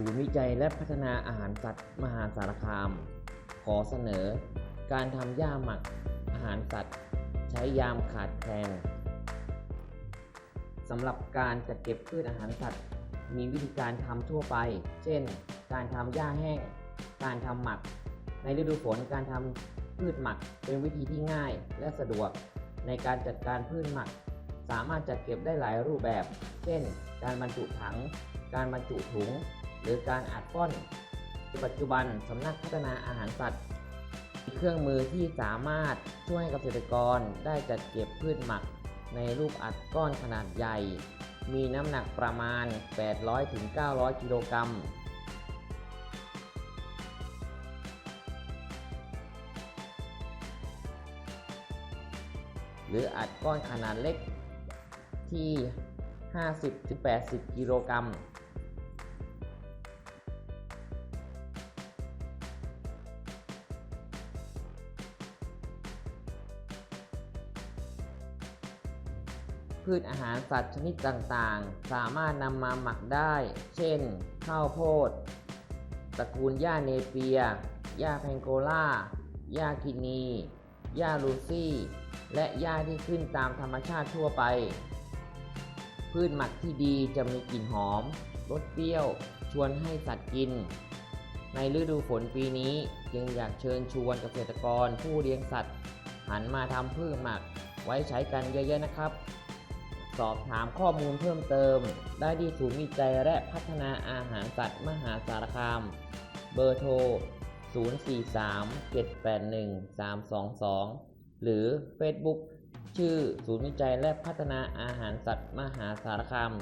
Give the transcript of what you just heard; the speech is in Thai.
ศูนย์วิจัยและพัฒนาอาหารสัตว์มหาสารคาม ขอเสนอ การทำหญ้าหมักอาหารสัตว์ ใช้ยามขาดแคลนสำหรับการจัดเก็บพืชอาหารสัตว์ มีวิธีการทำทั่วไป เช่น การทำหญ้าแห้ง การทำหมัก ในฤดูฝนการทำพืชหมักเป็นวิธีที่ง่ายและสะดวก ในการจัดการพืชหมัก สามารถจัดเก็บได้หลายรูปแบบ เช่น การบรรจุถัง การบรรจุถุง หรือการอัดก้อนปัจจุบันสำนักพัฒนาอาหารสัตว์มีเครื่องมือที่สามารถช่วยให้เกษตรกรได้จัดเก็บพืชหมักในรูปอัดก้อนขนาดใหญ่ มีน้ำหนักประมาณ 800-900 กิโลกรัมหรืออัดก้อนขนาดเล็กที่ 50-80 กิโลกรัม พืชอาหารสัตว์ชนิดต่างๆ สามารถนำมาหมักได้ เช่น ข้าวโพด ตระกูลหญ้าเนเปีย หญ้าแพงโกล่า หญ้ากินีหญ้าลูซี่ และหญ้าที่ขึ้นตามธรรมชาติทั่วไป พืชหมักที่ดีจะมีกลิ่นหอม รสเปรี้ยว ชวนให้สัตว์กิน ในฤดูฝนปีนี้จึงอยากเชิญชวนเกษตรกรผู้เลี้ยงสัตว์ หันมาทำพืชหมักไว้ใช้กันเยอะๆนะครับ สอบถามข้อมูลเพิ่มเติม ได้ที่ศูนย์วิจัยและพัฒนาอาหารสัตว์มหาสารคาม เบอร์โทร 043-781-322 หรือ Facebook ชื่อศูนย์วิจัยและพัฒนาอาหารสัตว์มหาสารคาม